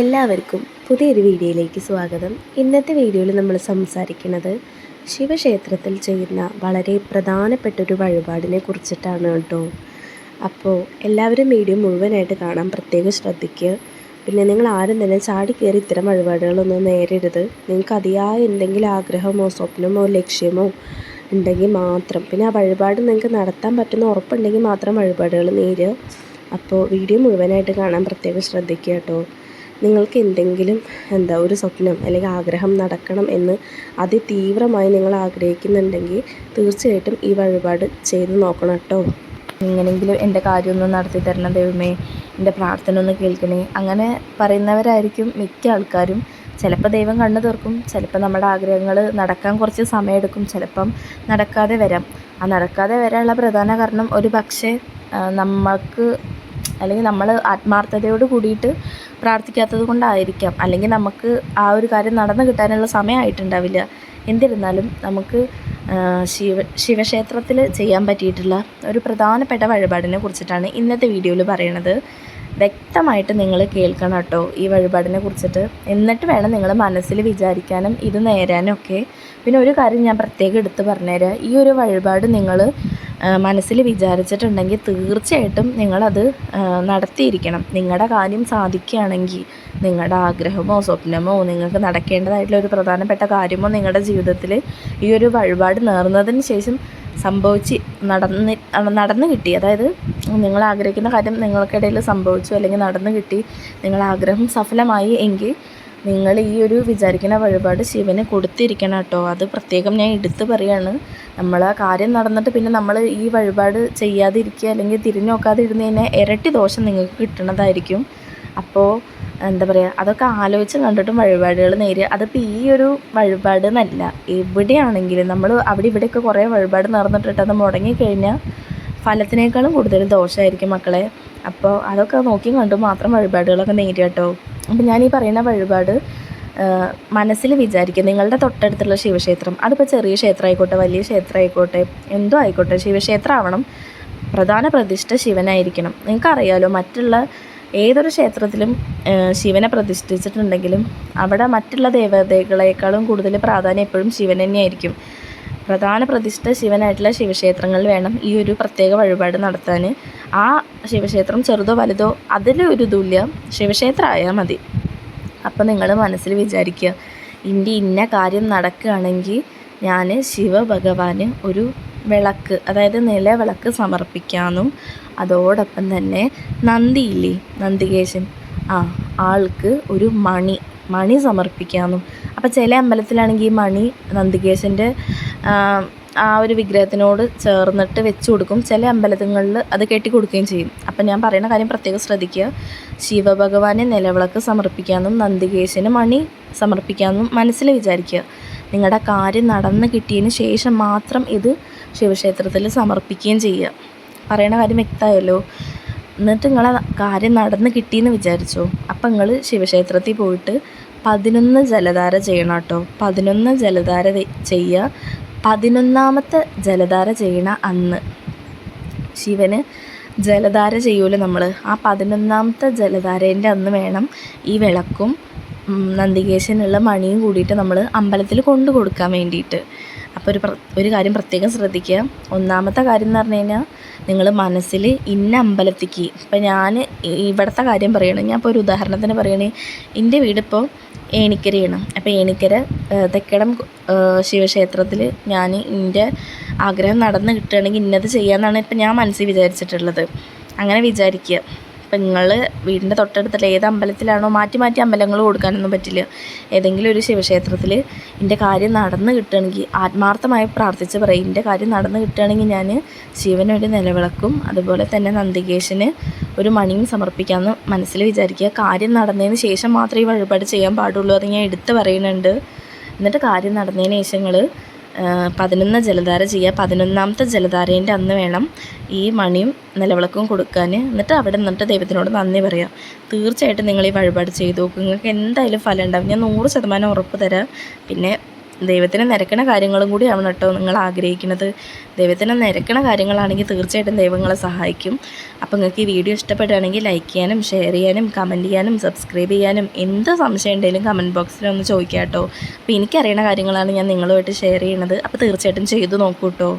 എല്ലാവർക്കും പുതിയൊരു വീഡിയോയിലേക്ക് സ്വാഗതം. ഇന്നത്തെ വീഡിയോയിൽ നമ്മൾ സംസാരിക്കുന്നത് ശിവക്ഷേത്രത്തിൽ ചെയ്യുന്ന വളരെ പ്രധാനപ്പെട്ട ഒരു വഴിപാടിനെ കുറിച്ചിട്ടാണ് കേട്ടോ. അപ്പോൾ എല്ലാവരും വീഡിയോ മുഴുവനായിട്ട് കാണാൻ പ്രത്യേകം ശ്രദ്ധിക്കുക. പിന്നെ നിങ്ങൾ ആരും തന്നെ ചാടി കയറി ഇത്തരം വഴിപാടുകളൊന്നും നേരിടരുത് നിങ്ങൾക്ക് അതിയായ എന്തെങ്കിലും ആഗ്രഹമോ സ്വപ്നമോ ലക്ഷ്യമോ ഉണ്ടെങ്കിൽ മാത്രം. പിന്നെ ആ വഴിപാട് നിങ്ങൾക്ക് നടത്താൻ പറ്റുന്ന ഉറപ്പുണ്ടെങ്കിൽ മാത്രം വഴിപാടുകൾ നേരുക. അപ്പോൾ വീഡിയോ മുഴുവനായിട്ട് കാണാൻ പ്രത്യേകം ശ്രദ്ധിക്കുക കേട്ടോ. നിങ്ങൾക്ക് എന്തെങ്കിലും എന്താ ഒരു സ്വപ്നം അല്ലെങ്കിൽ ആഗ്രഹം നടക്കണം എന്ന് അതിതീവ്രമായി നിങ്ങൾ ആഗ്രഹിക്കുന്നുണ്ടെങ്കിൽ തീർച്ചയായിട്ടും ഈ വഴിപാട് ചെയ്ത് നോക്കണം കേട്ടോ. എങ്ങനെയെങ്കിലും എന്റെ കാര്യമൊന്ന് നടത്തി തരണം ദൈവമേ. എന്റെ പ്രാർത്ഥന ഒന്ന് കേൾക്കണേ. അങ്ങനെ പറയുന്നവരായിരിക്കും മിക്ക ആൾക്കാരും. ചിലപ്പോൾ ദൈവം കണ്ണു തുറക്കും. ചിലപ്പോൾ നമ്മുടെ ആഗ്രഹങ്ങൾ നടക്കാൻ കുറച്ച് സമയമെടുക്കും. ചിലപ്പം നടക്കാതെ വരാം. ആ നടക്കാതെ വരാനുള്ള പ്രധാന കാരണം ഒരു പക്ഷേ നമുക്ക് അല്ലെങ്കിൽ നമ്മൾ ആത്മാർത്ഥതയോട് കൂടിയിട്ട് പ്രാർത്ഥിക്കാത്തത് കൊണ്ടായിരിക്കാം. അല്ലെങ്കിൽ നമുക്ക് ആ ഒരു കാര്യം നടന്നു കിട്ടാനുള്ള സമയമായിട്ടുണ്ടാവില്ല എന്നിരുന്നാലും നമുക്ക് ശിവ ശിവക്ഷേത്രത്തിൽ ചെയ്യാൻ പറ്റിയിട്ടുള്ള ഒരു പ്രധാനപ്പെട്ട വഴിപാടിനെ കുറിച്ചിട്ടാണ് ഇന്നത്തെ വീഡിയോയിൽ പറയണത്. വ്യക്തമായിട്ട് നിങ്ങൾ കേൾക്കണം കേട്ടോ ഈ വഴിപാടിനെ കുറിച്ചിട്ട്. എന്നിട്ട് വേണം നിങ്ങൾ മനസ്സിൽ വിചാരിക്കാനും ഇത് നേരാനും ഒക്കെ പിന്നെ ഒരു കാര്യം ഞാൻ പ്രത്യേകം എടുത്ത് പറഞ്ഞുതരാം. ഈ ഒരു വഴിപാട് നിങ്ങൾ മനസ്സിൽ വിചാരിച്ചിട്ടുണ്ടെങ്കിൽ തീർച്ചയായിട്ടും നിങ്ങളത് നടത്തിയിരിക്കണം. നിങ്ങളുടെ കാര്യം സാധിക്കുകയാണെങ്കിൽ നിങ്ങളുടെ ആഗ്രഹമോ സ്വപ്നമോ നിങ്ങൾക്ക് നടക്കേണ്ടതായിട്ടുള്ള ഒരു പ്രധാനപ്പെട്ട കാര്യമോ നിങ്ങളുടെ ജീവിതത്തിൽ ഈ ഒരു വഴിപാട് നേർന്നതിന് ശേഷം സംഭവിച്ച് നടന്ന് നടന്നു കിട്ടി. അതായത് നിങ്ങൾ ആഗ്രഹിക്കുന്ന കാര്യം നിങ്ങൾക്കിടയിൽ സംഭവിച്ചു അല്ലെങ്കിൽ നടന്നു കിട്ടി നിങ്ങളുടെ ആഗ്രഹം സഫലമായി എങ്കിൽ നിങ്ങൾ ഈ ഒരു വിചാരിക്കുന്ന വഴിപാട് ശിവന് കൊടുത്തിരിക്കണം കേട്ടോ. അത് പ്രത്യേകം ഞാൻ എടുത്തു പറയാണ്. നമ്മൾ ആ കാര്യം നടന്നിട്ട് പിന്നെ നമ്മൾ ഈ വഴിപാട് ചെയ്യാതിരിക്കുക അല്ലെങ്കിൽ തിരിഞ്ഞു നോക്കാതെ ഇരുന്ന് കഴിഞ്ഞാൽ ഇരട്ടി ദോഷം നിങ്ങൾക്ക് കിട്ടണതായിരിക്കും. അപ്പോൾ എന്താ പറയുക അതൊക്കെ ആലോചിച്ച് കണ്ടിട്ടും വഴിപാടുകൾ നേരിയ അതിപ്പോൾ ഈ ഒരു വഴിപാട് എന്നല്ല. എവിടെയാണെങ്കിലും നമ്മൾ അവിടെ ഇവിടെയൊക്കെ കുറേ വഴിപാട് നടന്നിട്ടിട്ട് അത് മുടങ്ങിക്കഴിഞ്ഞാൽ ഫലത്തിനേക്കാളും കൂടുതൽ ദോഷമായിരിക്കും മക്കളെ. അപ്പോൾ അതൊക്കെ നോക്കി കണ്ടു മാത്രം വഴിപാടുകളൊക്കെ നേരിയ കേട്ടോ. അപ്പം ഞാൻ ഈ പറയുന്ന വഴിപാട് മനസ്സിൽ വിചാരിക്കുക നിങ്ങളുടെ തൊട്ടടുത്തുള്ള ശിവക്ഷേത്രം അതിപ്പോൾ ചെറിയ ക്ഷേത്രം ആയിക്കോട്ടെ വലിയ ക്ഷേത്രം ആയിക്കോട്ടെ എന്തോ ആയിക്കോട്ടെ ശിവക്ഷേത്രം ആവണം പ്രധാന പ്രതിഷ്ഠ ശിവനായിരിക്കണം. നിങ്ങൾക്കറിയാലോ മറ്റുള്ള ഏതൊരു ക്ഷേത്രത്തിലും ശിവനെ പ്രതിഷ്ഠിച്ചിട്ടുണ്ടെങ്കിലും അവിടെ മറ്റുള്ള ദേവതകളെക്കാളും കൂടുതൽ പ്രാധാന്യം എപ്പോഴും ശിവൻ തന്നെയായിരിക്കും. പ്രധാന പ്രതിഷ്ഠ ശിവനായിട്ടുള്ള ശിവക്ഷേത്രങ്ങളിൽ വേണം ഈ ഒരു പ്രത്യേക വഴിപാട് നടത്താൻ. ആ ശിവക്ഷേത്രം ചെറുതോ വലുതോ അതിൽ ഒരു ഇതുമില്ല ശിവക്ഷേത്രം ആയാൽ മതി. അപ്പോൾ നിങ്ങൾ മനസ്സിൽ വിചാരിക്കുക എന്റെ ഇന്ന കാര്യം നടക്കുകയാണെങ്കിൽ ഞാൻ ശിവഭഗവാന് ഒരു വിളക്ക് അതായത് നിലവിളക്ക് സമർപ്പിക്കാമെന്നും അതോടൊപ്പം തന്നെ നന്ദിയില്ലേ നന്ദികേശൻ? ആ ആൾക്ക് ഒരു മണി മണി സമർപ്പിക്കാമെന്നും. അപ്പോൾ ചില അമ്പലത്തിലാണെങ്കിൽ ഈ മണി നന്ദികേശന്റെ ആ ഒരു വിഗ്രഹത്തിനോട് ചേർന്നിട്ട് വെച്ച് കൊടുക്കും. ചില അമ്പലങ്ങളിൽ അത് കെട്ടി കൊടുക്കുകയും ചെയ്യും. അപ്പം ഞാൻ പറയുന്ന കാര്യം പ്രത്യേകം ശ്രദ്ധിക്കുക ശിവഭഗവാനെ നിലവിളക്ക് സമർപ്പിക്കാമെന്നും നന്ദികേശന് മണി സമർപ്പിക്കാമെന്നും മനസ്സിൽ വിചാരിക്കുക നിങ്ങളുടെ കാര്യം നടന്ന് കിട്ടിയതിന് ശേഷം മാത്രം ഇത് ശിവക്ഷേത്രത്തിൽ സമർപ്പിക്കുകയും ചെയ്യുക പറയണ കാര്യം വ്യക്തമായല്ലോ എന്നിട്ട് നിങ്ങളെ കാര്യം നടന്ന് കിട്ടിയെന്ന് വിചാരിച്ചോ. അപ്പം നിങ്ങൾ ശിവക്ഷേത്രത്തിൽ പോയിട്ട് പതിനൊന്ന് ജലധാര ചെയ്യണം കേട്ടോ. പതിനൊന്ന് ജലധാര ചെയ്യുക പതിനൊന്നാമത്തെ ജലധാര ചെയ്യണ അന്ന് ശിവന് ജലധാര ചെയ്യൂല നമ്മൾ ആ പതിനൊന്നാമത്തെ ജലധാരേന്റെ അന്ന് വേണം ഈ വിളക്കും. നന്ദികേശനുള്ള മണിയും കൂടിയിട്ട് നമ്മൾ അമ്പലത്തിൽ കൊണ്ടു കൊടുക്കാൻ വേണ്ടിയിട്ട്. അപ്പോൾ ഒരു ഒരു കാര്യം പ്രത്യേകം ശ്രദ്ധിക്കുക. ഒന്നാമത്തെ കാര്യം എന്ന് പറഞ്ഞു കഴിഞ്ഞാൽ നിങ്ങൾ മനസ്സിൽ ഇന്ന അമ്പലത്തിക്ക് ഇപ്പം ഞാൻ ഇവിടുത്തെ കാര്യം പറയണം ഞാൻ ഇപ്പോൾ ഒരു ഉദാഹരണത്തിന് പറയണേ എന്റെ വീടിപ്പോൾ ഏണിക്കരയാണ്. അപ്പോൾ ഏണിക്കര തെക്കടം ശിവക്ഷേത്രത്തിൽ ഞാൻ എന്റെ ആഗ്രഹം നടന്ന് കിട്ടുകയാണെങ്കിൽ ഇന്നത് ചെയ്യാമെന്നാണ് ഇപ്പം ഞാൻ മനസ്സിൽ വിചാരിച്ചിട്ടുള്ളത്. അങ്ങനെ വിചാരിക്കുക. ഇപ്പം നിങ്ങൾ വീടിന്റെ തൊട്ടടുത്തുള്ള ഏത് അമ്പലത്തിലാണോ മാറ്റി മാറ്റി അമ്പലങ്ങൾ കൊടുക്കാനൊന്നും പറ്റില്ല. ഏതെങ്കിലും ഒരു ശിവക്ഷേത്രത്തിൽ എന്റെ കാര്യം നടന്ന് കിട്ടുകയാണെങ്കിൽ ആത്മാർത്ഥമായി പ്രാർത്ഥിച്ച് പറയും എന്റെ കാര്യം നടന്ന് കിട്ടുകയാണെങ്കിൽ ഞാൻ ശിവനൊരു നിലവിളക്കും. അതുപോലെ തന്നെ നന്ദികേശന് ഒരു മണിയും സമർപ്പിക്കാമെന്ന് മനസ്സിൽ വിചാരിക്കുക. കാര്യം നടന്നതിന് ശേഷം മാത്രമേ ഈ വഴിപാട് ചെയ്യാൻ പാടുള്ളൂ അത് ഞാൻ എടുത്ത് പറയുന്നുണ്ട്. എന്നിട്ട് കാര്യം നടന്നതിന് ശേഷം നിങ്ങൾ പതിനൊന്ന് ജലധാര ചെയ്യുക പതിനൊന്നാമത്തെ ജലധാരേന്റെ അന്ന് വേണം ഈ മണിയും നിലവിളക്കും കൊടുക്കാൻ. എന്നിട്ട് അവിടെ നിന്നിട്ട് ദൈവത്തിനോട് നന്ദി പറയാം. തീർച്ചയായിട്ടും നിങ്ങൾ ഈ വഴിപാട് ചെയ്തു നോക്കും. നിങ്ങൾക്ക് എന്തായാലും ഫലം ഉണ്ടാവും. ഞാൻ നൂറ് ശതമാനം ഉറപ്പ് തരാം. പിന്നെ ദൈവത്തിന് നിരക്കണ കാര്യങ്ങളും കൂടി ആവണം കേട്ടോ നിങ്ങൾ ആഗ്രഹിക്കുന്നത്. ദൈവത്തിന് നിരക്കണ കാര്യങ്ങളാണെങ്കിൽ തീർച്ചയായിട്ടും ദൈവങ്ങളെ സഹായിക്കും. അപ്പോൾ നിങ്ങൾക്ക് ഈ വീഡിയോ ഇഷ്ടപ്പെടുകയാണെങ്കിൽ ലൈക്ക് ചെയ്യാനും ഷെയർ ചെയ്യാനും കമന്റ് ചെയ്യാനും സബ്സ്ക്രൈബ് ചെയ്യാനും എന്ത് സംശയം ഉണ്ടെങ്കിലും കമന്റ് ബോക്സിൽ ഒന്ന് ചോദിക്കാം കേട്ടോ. അപ്പോൾ എനിക്കറിയണ കാര്യങ്ങളാണ് ഞാൻ നിങ്ങളുമായിട്ട് ഷെയർ ചെയ്യണത് അപ്പോൾ തീർച്ചയായിട്ടും ചെയ്തു നോക്കൂ കേട്ടോ.